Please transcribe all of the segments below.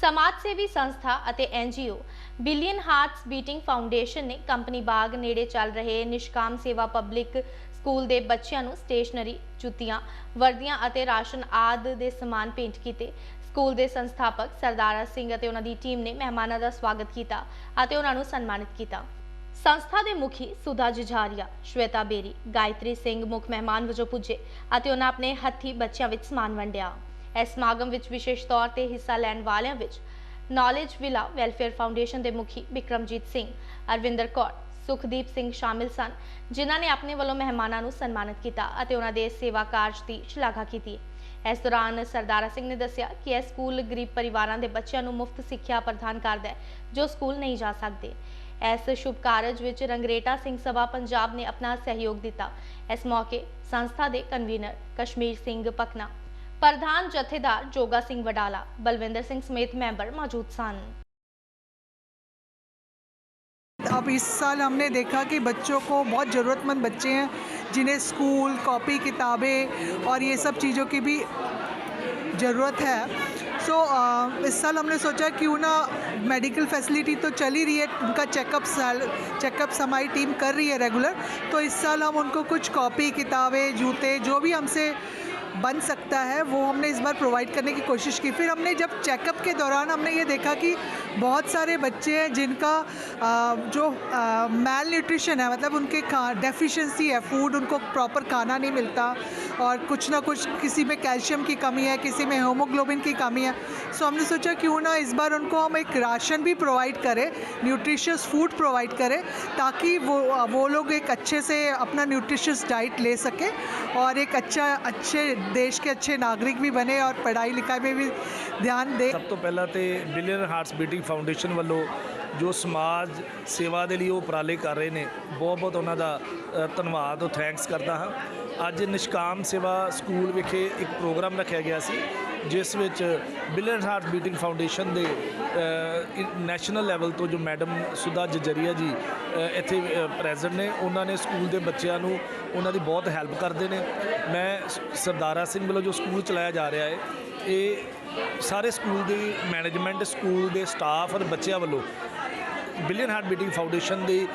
ਸਮਾਜ ਸੇਵੀ ਸੰਸਥਾ ਅਤੇ NGO billion hearts beating foundation ਨੇ ਕੰਪਨੀ ਬਾਗ ਨੇੜੇ ਚੱਲ ਰਹੇ ਨਿਸ਼ਕਾਮ ਸੇਵਾ ਪਬਲਿਕ ਸਕੂਲ ਦੇ ਬੱਚਿਆਂ ਨੂੰ ਸਟੇਸ਼ਨਰੀ ਜੁੱਤੀਆਂ, ਵਰਦੀਆਂ ਅਤੇ ਰਾਸ਼ਨ ਆਦਿ ਦੇ ਸਮਾਨ ਭੇਂਟ ਕੀਤੇ। ਸਕੂਲ ਦੇ ਸੰਸਥਾਪਕ ਸਰਦਾਰਾ ਸਿੰਘ ਅਤੇ ਉਹਨਾਂ ਦੀ ਟੀਮ ਨੇ ਮਹਿਮਾਨਾਂ ਦਾ ਸਵਾਗਤ ਕੀਤਾ ਅਤੇ ਉਹਨਾਂ ਨੂੰ ਸਨਮਾਨਿਤ ਕੀਤਾ। ਸੰਸਥਾ ਦੇ ਮੁਖੀ ਸੁਧਾ ਜੁਝਾਰੀਆ, ਸ਼ਵੇਤਾ ਬੇਰੀ, ਗਾਇਤਰੀ ਸਿੰਘ ਮੁੱਖ ਮਹਿਮਾਨ ਵਜੋਂ ਪੁੱਜੇ ਅਤੇ ਉਹਨਾਂ ਆਪਣੇ ਹੱਥੀ ਬੱਚਿਆਂ ਵਿੱਚ ਸਮਾਨ ਵੰਡਿਆ। ਇਸ ਸਮਾਗਮ ਵਿੱਚ ਵਿਸ਼ੇਸ਼ ਤੌਰ ਤੇ ਹਿੱਸਾ ਲੈਣ ਵਾਲਿਆਂ ਵਿੱਚ ਨੌਲੇਜ ਵਿਲਾ ਵੈਲਫੇਅਰ ਫਾਊਂਡੇਸ਼ਨ ਦੇ ਮੁਖੀ ਬਿਕਰਮਜੀਤ ਸਿੰਘ, ਅਰਵਿੰਦਰ ਕੌਰ, ਸੁਖਦੀਪ ਸਿੰਘ ਸ਼ਾਮਿਲ ਸਨ, ਜਿਨ੍ਹਾਂ ਨੇ ਆਪਣੇ ਵੱਲੋਂ ਮਹਿਮਾਨਾਂ ਨੂੰ ਸਨਮਾਨਿਤ ਕੀਤਾ ਅਤੇ ਉਹਨਾਂ ਦੇ ਸੇਵਾ ਕਾਰਜ ਦੀ ਸ਼ਲਾਘਾ ਕੀਤੀ। ਇਸ ਦੌਰਾਨ ਸਰਦਾਰਾ ਸਿੰਘ ਨੇ ਦੱਸਿਆ ਕਿ ਇਹ ਸਕੂਲ ਗਰੀਬ ਪਰਿਵਾਰਾਂ ਦੇ ਬੱਚਿਆਂ ਨੂੰ ਮੁਫਤ ਸਿੱਖਿਆ ਪ੍ਰਦਾਨ ਕਰਦਾ ਹੈ, ਜੋ ਸਕੂਲ ਨਹੀਂ ਜਾ ਸਕਦੇ। ਇਸ ਸ਼ੁਭ ਕਾਰਜ ਵਿੱਚ ਰੰਗਰੇਟਾ ਸਿੰਘ ਸਭਾ ਪੰਜਾਬ ਨੇ ਆਪਣਾ ਸਹਿਯੋਗ ਦਿੱਤਾ। ਇਸ ਮੌਕੇ ਸੰਸਥਾ ਦੇ ਕਨਵੀਨਰ ਕਸ਼ਮੀਰ ਸਿੰਘ ਪਕਨਾ प्रधान जथेदार जोगा सिंह वडाला बलविंदर सिंह समेत मेंबर मौजूद सन। अब इस साल हमने देखा कि बच्चों को बहुत ज़रूरतमंद बच्चे हैं जिन्हें स्कूल कॉपी किताबें और ये सब चीज़ों की भी ज़रूरत है। सो so, इस साल हमने सोचा क्यों ना मेडिकल फैसिलिटी तो चल ही रही है उनका चेकअप साल चेकअप हमारी टीम कर रही है रेगुलर तो इस साल हम उनको कुछ कॉपी किताबें जूते जो भी हमसे बन सकता है वो हमने इस बार प्रोवाइड करने की कोशिश की। फिर हमने जब चेकअप के दौरान हमने ये देखा कि बहुत सारे बच्चे हैं जिनका आ, जो मैल न्यूट्रिशन है मतलब उनके डेफिशिएंसी है फ़ूड उनको प्रॉपर खाना नहीं मिलता और कुछ ना कुछ किसी में कैल्शियम की कमी है किसी में होमोग्लोबिन की कमी है। सो हमने सोचा क्यों ना इस बार उनको हम एक राशन भी प्रोवाइड करें न्यूट्रिशियस फ़ूड प्रोवाइड करें ताकि वो वो लोग एक अच्छे से अपना न्यूट्रिशियस डाइट ले सकें और एक अच्छा अच्छे ਦੇਸ਼ ਕੇ ਅੱਛੇ ਨਾਗਰਿਕ ਵੀ ਬਣੇ ਔਰ ਪੜ੍ਹਾਈ ਲਿਖਾਈ ਮੇ ਵੀ ਧਿਆਨ ਦੇ ਸਭ ਤੋਂ ਪਹਿਲਾਂ ਤੇ ਬਿਲੀਅਨ ਹਾਰਟਸ ਬੀਟਿੰਗ ਫਾਊਂਡੇਸ਼ਨ ਵੱਲੋਂ ਜੋ ਸਮਾਜ ਸੇਵਾ ਦੇ ਲਈ ਉਹ ਉਪਰਾਲੇ ਕਰ ਰਹੇ ਨੇ ਬਹੁਤ ਬਹੁਤ ਉਹਨਾਂ ਦਾ ਧੰਨਵਾਦ ਔਰ ਥੈਂਕਸ ਕਰਦਾ ਹਾਂ ਅੱਜ ਨਿਸ਼ਕਾਮ ਸੇਵਾ ਸਕੂਲ ਵਿਖੇ ਇੱਕ ਪ੍ਰੋਗਰਾਮ ਰੱਖਿਆ ਗਿਆ ਸੀ ਜਿਸ ਵਿੱਚ ਬਿਲੀਅਨ ਹਾਰਟ ਬੀਟਿੰਗ ਫਾਊਂਡੇਸ਼ਨ ਦੇ ਨੈਸ਼ਨਲ ਲੈਵਲ ਤੋਂ ਜੋ ਮੈਡਮ ਸੁਧਾ ਜਜਰੀਆ ਜੀ ਇੱਥੇ ਪ੍ਰੈਜ਼ੈਂਟ ਨੇ, ਉਹਨਾਂ ਨੇ ਸਕੂਲ ਦੇ ਬੱਚਿਆਂ ਨੂੰ ਉਹਨਾਂ ਦੀ ਬਹੁਤ ਹੈਲਪ ਕਰਦੇ ਨੇ। ਮੈਂ ਸਰਦਾਰਾ ਸਿੰਘ ਵੱਲੋਂ ਜੋ ਸਕੂਲ ਚਲਾਇਆ ਜਾ ਰਿਹਾ ਹੈ, ਇਹ ਸਾਰੇ ਸਕੂਲ ਦੀ ਮੈਨੇਜਮੈਂਟ ਸਕੂਲ ਦੇ ਸਟਾਫ ਔਰ ਬੱਚਿਆਂ ਵੱਲੋਂ ਬਿਲੀਅਨ ਹਾਰਟ ਬੀਟਿੰਗ ਫਾਊਂਡੇਸ਼ਨ ਦੇ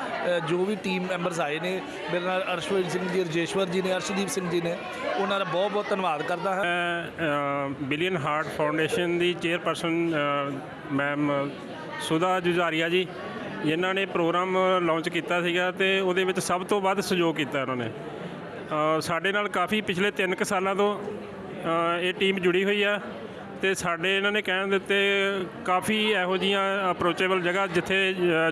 ਜੋ ਵੀ ਟੀਮ ਮੈਂਬਰਸ ਆਏ ਨੇ, ਮੇਰੇ ਨਾਲ ਅਰਸ਼ਵੀਰ ਸਿੰਘ ਜੀ, ਰਜੇਸ਼ਵਰ ਜੀ ਨੇ, ਅਰਸ਼ਦੀਪ ਸਿੰਘ ਜੀ ਨੇ, ਉਹਨਾਂ ਦਾ ਬਹੁਤ ਬਹੁਤ ਧੰਨਵਾਦ ਕਰਦਾ ਹਾਂ। ਮੈਂ ਬਿਲੀਅਨ ਹਾਰਟ ਫਾਊਂਡੇਸ਼ਨ ਦੀ ਚੇਅਰਪਰਸਨ ਮੈਮ, ਸੁਧਾ ਜੁਝਾਰੀਆ ਜੀ, ਜਿਨ੍ਹਾਂ ਨੇ ਪ੍ਰੋਗਰਾਮ ਲਾਂਚ ਕੀਤਾ ਸੀਗਾ ਤੇ ਉਹਦੇ ਵਿੱਚ ਸਭ ਤੋਂ ਵੱਧ ਸਹਿਯੋਗ ਕੀਤਾ ਉਹਨਾਂ ਨੇ। ਸਾਡੇ ਨਾਲ ਕਾਫੀ ਪਿਛਲੇ 3 ਕੁ ਸਾਲਾਂ ਤੋਂ ਇਹ ਟੀਮ ਜੁੜੀ ਹੋਈ ਆ। ਤੇ ਸਾਡੇ ਇਹਨਾਂ ਨੇ ਕਹਿਣ ਦਿੱਤੇ ਕਾਫੀ ਇਹੋ ਜੀਆਂ ਅਪਰੋਚੇਬਲ ਜਗ੍ਹਾ ਜਿੱਥੇ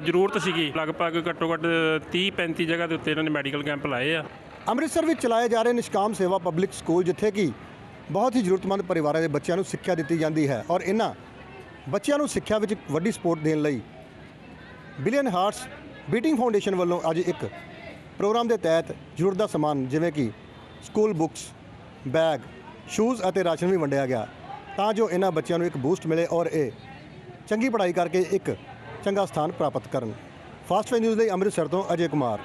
ਜ਼ਰੂਰਤ ਸੀਗੀ। ਲਗਭਗ ਘੱਟੋ ਘੱਟ 30 35 ਜਗ੍ਹਾ ਦੇ ਉੱਤੇ ਇਹਨਾਂ ਨੇ ਮੈਡੀਕਲ ਕੈਂਪ ਲਾਏ ਆ। ਅੰਮ੍ਰਿਤਸਰ ਵਿੱਚ ਚਲਾਏ ਜਾ ਰਹੇ ਨਿਸ਼ਕਾਮ ਸੇਵਾ ਪਬਲਿਕ ਸਕੂਲ, ਜਿੱਥੇ ਕਿ ਬਹੁਤ ਹੀ ਜ਼ਰੂਰਤਮੰਦ ਪਰਿਵਾਰਾਂ ਦੇ ਬੱਚਿਆਂ ਨੂੰ ਸਿੱਖਿਆ ਦਿੱਤੀ ਜਾਂਦੀ ਹੈ ਔਰ ਇਹਨਾਂ ਬੱਚਿਆਂ ਨੂੰ ਸਿੱਖਿਆ ਵਿੱਚ ਵੱਡੀ ਸਪੋਰਟ ਦੇਣ ਲਈ ਬਿਲੀਅਨ ਹਾਰਟਸ ਬੀਟਿੰਗ ਫਾਊਂਡੇਸ਼ਨ ਵੱਲੋਂ ਅੱਜ ਇੱਕ ਪ੍ਰੋਗਰਾਮ ਦੇ ਤਹਿਤ ਜ਼ਰੂਰਤ ਦਾ ਸਮਾਨ ਜਿਵੇਂ ਕਿ ਸਕੂਲ ਬੁੱਕਸ, ਬੈਗ, ਸ਼ੂਜ਼ ਅਤੇ ਰਾਸ਼ਨ ਵੀ ਵੰਡਿਆ ਗਿਆ। ਤਾਂ ਜੋ ਇਹਨਾਂ ਬੱਚਿਆਂ ਨੂੰ ਇੱਕ ਬੂਸਟ ਮਿਲੇ ਔਰ ਇਹ ਚੰਗੀ ਪੜ੍ਹਾਈ ਕਰਕੇ ਇੱਕ ਚੰਗਾ ਸਥਾਨ ਪ੍ਰਾਪਤ ਕਰਨ। ਫਾਸਟ ਵੇ ਨਿਊਜ਼ ਲਈ ਅੰਮ੍ਰਿਤਸਰ ਤੋਂ ਅਜੇ ਕੁਮਾਰ।